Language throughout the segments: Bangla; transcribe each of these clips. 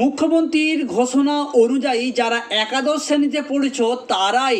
মুখ্যমন্ত্রীর ঘোষণা অনুযায়ী যারা একাদশ শ্রেণীতে পড়েছ, তারাই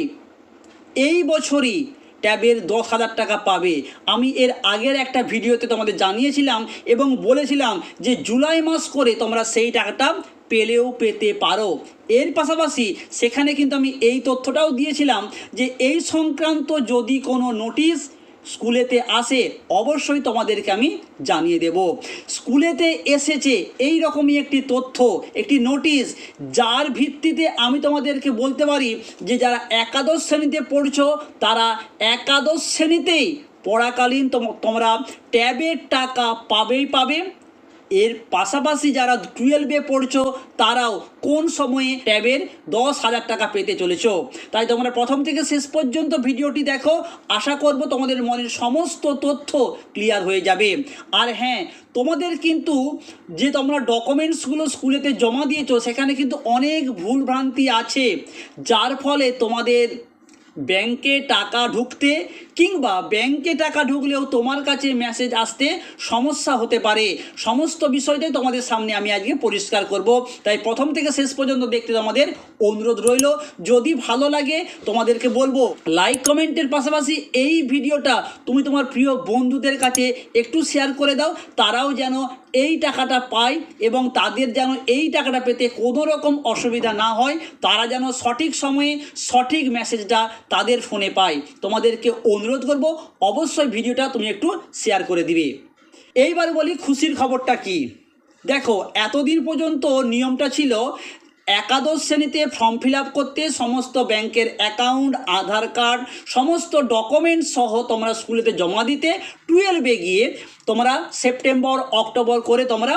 এই বছরই ট্যাবের দশ হাজার টাকা পাবে। আমি এর আগের একটা ভিডিওতে তোমাদের জানিয়েছিলাম এবং বলেছিলাম যে জুলাই মাস করে তোমরা সেই টাকাটা পেলেও পেতে পারো। এর পাশাপাশি সেখানে কিন্তু আমি এই তথ্যটাও দিয়েছিলাম যে এই সংক্রান্ত যদি কোনো নোটিশ স্কুলেতে আসে, অবশ্যই তোমাদেরকে আমি জানিয়ে দেব। স্কুলেতে এসেছে এই রকমই একটি তথ্য, একটি নোটিশ, যার ভিত্তিতে আমি তোমাদেরকে বলতে পারি যে যারা একাদশ শ্রেণীতে পড়ছো, তারা একাদশ শ্রেণীতেই পড়াকালীন তোম- তোমরা ট্যাবের টাকা পাবেই পাবে। এর পাশাপাশি যারা টুয়েলভে পড়ছো, তারাও কোন সময়ে ট্যাবের দশ হাজার টাকা পেতে চলেছো? তাই তোমরা প্রথম থেকে শেষ পর্যন্ত ভিডিওটি দেখো। আশা করব তোমাদের মনের সমস্ত তথ্য ক্লিয়ার হয়ে যাবে। আর হ্যাঁ তোমাদের কিন্তু যে তোমরা ডকুমেন্টসগুলো স্কুলেতে জমা দিয়েছ, সেখানে কিন্তু অনেক ভুলভ্রান্তি আছে। যার ফলে তোমাদের ব্যাংকে টাকা ঢুকতে কিংবা ব্যাংকে টাকা ঢুকলেও তোমার কাছে মেসেজ আসতে সমস্যা হতে পারে। সমস্ত বিষয়টাই তোমাদের সামনে আমি আজকে পরিষ্কার করব। তাই প্রথম থেকে শেষ পর্যন্ত দেখতে তোমাদের অনুরোধ রইল। যদি ভালো লাগে তোমাদেরকে বলব লাইক কমেন্টের পাশাপাশি এই ভিডিওটা তুমি তোমার প্রিয় বন্ধুদের কাছে একটু শেয়ার করে দাও। তারাও যেন এই টাকাটা পায় এবং তাদের যেন এই টাকাটা পেতে কোনো রকম অসুবিধা না হয়। তারা যেন সঠিক সময়ে সঠিক মেসেজটা তাদের ফোনে পায় তোমাদেরকে অনুরোধ করব, অবশ্যই ভিডিওটা তুমি একটু শেয়ার করে দিবে। এইবার বলি খুশির খবরটা কি? দেখো, এতদিন পর্যন্ত নিয়মটা ছিল একাদশ শ্রেণীতে ফর্ম ফিল করতে সমস্ত ব্যাংকের অ্যাকাউন্ট আধার কার্ড সমস্ত ডকুমেন্টস সহ তোমরা স্কুলেতে জমা দিতে টুয়েলভে গিয়ে তোমরা সেপ্টেম্বর অক্টোবর করে তোমরা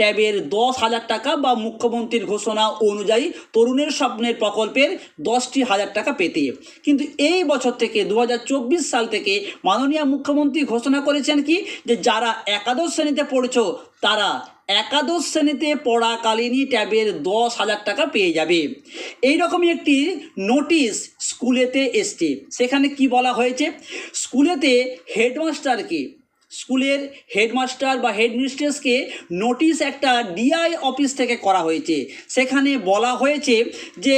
ট্যাবের দশ হাজার টাকা বা মুখ্যমন্ত্রীর ঘোষণা অনুযায়ী তরুণের স্বপ্নের প্রকল্পের দশটি হাজার টাকা পেতে। কিন্তু এই বছর থেকে দু হাজার চব্বিশ সাল থেকে মাননীয় মুখ্যমন্ত্রী ঘোষণা করেছেন কি? যে যারা একাদশ শ্রেণীতে পড়ছো, তারা একাদশ শ্রেণীতে পড়াকালীনই ট্যাবের দশ হাজার টাকা পেয়ে যাবে। এই রকমই একটি নোটিশ স্কুলেতে এসছে। সেখানে কি বলা হয়েছে? স্কুলেতে হেডমাস্টারকে স্কুলের হেডমাস্টার বা হেডমিস্ট্রেসকে নোটিশ একটা ডিআই অফিস থেকে করা হয়েছে। সেখানে বলা হয়েছে যে,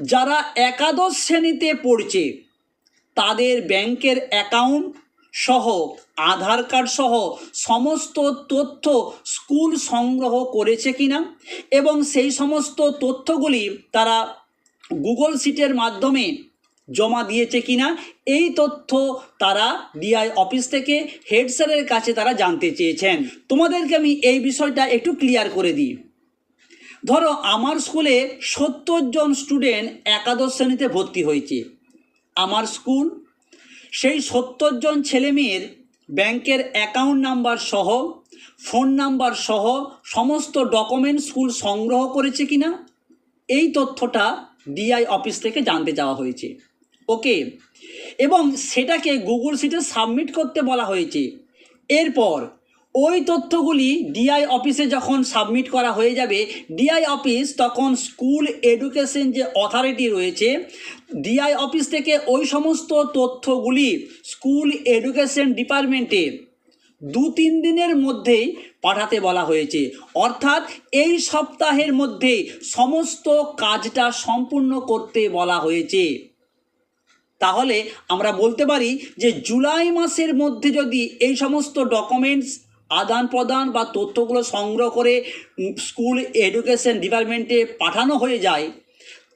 যারা একাদশ শ্রেণীতে পড়ছে, তাদের ব্যাংকের অ্যাকাউন্ট সহ, আধার কার্ড সহ সমস্ত তথ্য স্কুল সংগ্রহ করেছে কিনা এবং সেই সমস্ত তথ্যগুলি তারা গুগল সিটের মাধ্যমে জমা দিয়েছে কিনা, এই তথ্য তারা ডিআই অফিস থেকে হেড স্যারের কাছে তারা জানতে চেয়েছেন। তোমাদেরকে আমি এই বিষয়টা একটু ক্লিয়ার করে দিই। ধরো, আমার স্কুলে সত্তর জন স্টুডেন্ট একাদশ শ্রেণীতে ভর্তি হয়েছে। আমার স্কুল সেই সত্তর জন ছেলেমেয়ের ব্যাংকের অ্যাকাউন্ট নাম্বার সহ ফোন নাম্বার সহ সমস্ত ডকুমেন্ট স্কুল সংগ্রহ করেছে কিনা, এই তথ্যটা ডিআই অফিস থেকে জানতে চাওয়া হয়েছে। ওকে। এবং সেটাকে গুগল সিটে সাবমিট করতে বলা হয়েছে। এরপর ওই তথ্যগুলি ডিআই অফিসে যখন সাবমিট করা হয়ে যাবে, ডিআই অফিস তখন স্কুল এডুকেশন যে অথরিটি রয়েছে, ডিআই অফিস থেকে ওই সমস্ত তথ্যগুলি স্কুল এডুকেশন ডিপার্টমেন্টে দু তিন দিনের মধ্যেই পাঠাতে বলা হয়েছে। অর্থাৎ এই সপ্তাহের মধ্যেই সমস্ত কাজটা সম্পূর্ণ করতে বলা হয়েছে। তাহলে আমরা বলতে পারি যে জুলাই মাসের মধ্যে যদি এই সমস্ত ডকুমেন্টস আদান প্রদান বা তথ্যগুলো সংগ্রহ করে স্কুল এডুকেশন ডিপার্টমেন্টে পাঠানো হয়ে যায়,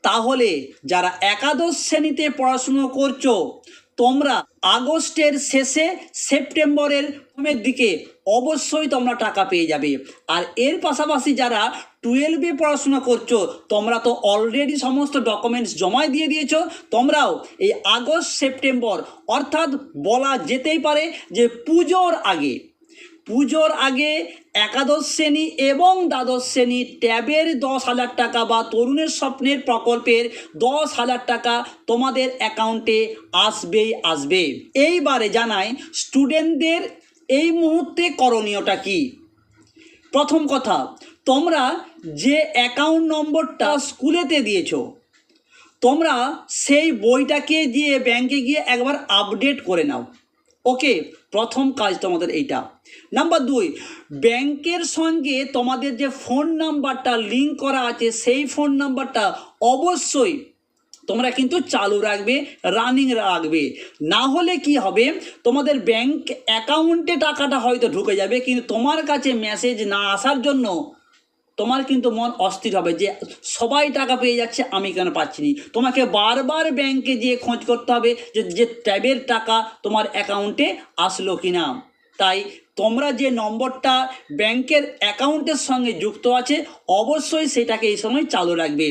তাহলে যারা একাদশ শ্রেণীতে পড়াশুনো করছ, তোমরা আগস্টের শেষে সেপ্টেম্বরের দিকে অবশ্যই তোমরা টাকা পেয়ে যাবে। আর এর পাশাপাশি যারা টুয়েলভে পড়াশোনা করছ, তোমরা তো অলরেডি সমস্ত ডকুমেন্টস জমায় দিয়ে দিয়েছ, তোমরাও এই আগস্ট সেপ্টেম্বর অর্থাৎ বলা যেতেই পারে যে পুজোর আগে পুজোর আগে একাদশ শ্রেণি এবং দ্বাদশ শ্রেণি ট্যাবের দশ হাজার টাকা বা তরুণের স্বপ্নের প্রকল্পের দশ হাজার টাকা তোমাদের অ্যাকাউন্টে আসবেই, আসবে। এইবারে জানাই স্টুডেন্টদের এই মুহূর্তে করণীয়টা কি? প্রথম কথা তোমরা যে অ্যাকাউন্ট নম্বরটা স্কুলেতে দিয়েছ, তোমরা সেই বইটাকে দিয়ে ব্যাংকে গিয়ে একবার আপডেট করে নাও। ওকে প্রথম কাজ তোমাদের এইটা। নাম্বার দুই ব্যাংকের সঙ্গে তোমাদের যে ফোন নাম্বারটা লিঙ্ক করা আছে, সেই ফোন নাম্বারটা অবশ্যই তোমরা কিন্তু চালু রাখবে রানিং রাখবে। না হলে কি হবে, তোমাদের ব্যাংক অ্যাকাউন্টে টাকাটা হয়তো ঢুকে যাবে, কিন্তু তোমার কাছে মেসেজ না আসার জন্য তোমার কিন্তু মন অস্থির হবে যে সবাই টাকা পেয়ে যাচ্ছে, আমি কেন পাচ্ছি নি? তোমাকে বারবার ব্যাংকে যেয়ে খোঁজ করতে হবে যে যে ট্যাবের টাকা তোমার অ্যাকাউন্টে আসলো কি না তাই তোমরা যে নম্বরটা ব্যাংকের অ্যাকাউন্টের সঙ্গে যুক্ত আছে, অবশ্যই সেটাকে এই সময় চালু রাখবে।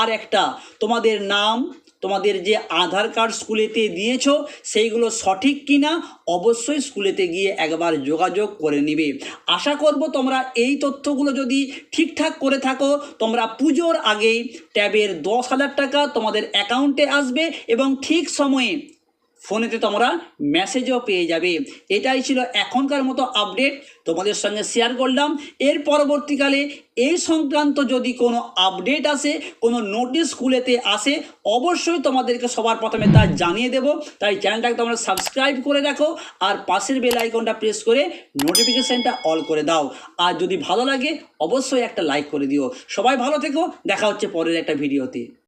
আর একটা, তোমাদের নাম তোমাদের যে আধার কার্ড স্কুলেতে দিয়েছ, সেইগুলো সঠিক কিনা, অবশ্যই স্কুলেতে গিয়ে একবার যোগাযোগ করে নিবে। আশা করব তোমরা এই তথ্যগুলো যদি ঠিকঠাক করে থাকো, তোমরা পুজোর আগেই ট্যাবের দশ হাজার টাকা তোমাদের অ্যাকাউন্টে আসবে এবং ঠিক সময়ে ফোনেতে তোমরা মেসেজও পেয়ে যাবে। এটাই ছিল এখনকার মতো আপডেট তোমাদের সঙ্গে শেয়ার করলাম। এর পরবর্তীকালে এই সংক্রান্ত যদি কোনো আপডেট আসে, কোনো নোটিশ স্কুলেতে আসে, অবশ্যই তোমাদেরকে সবার প্রথমে তা জানিয়ে দেব। তাই চ্যানেলটাকে তোমরা সাবস্ক্রাইব করে রাখো আর পাশের বেল আইকনটা প্রেস করে নোটিফিকেশানটা অল করে দাও। আর যদি ভালো লাগে, অবশ্যই একটা লাইক করে দিও। সবাই ভালো থেকো। দেখা হচ্ছে পরের একটা ভিডিওতে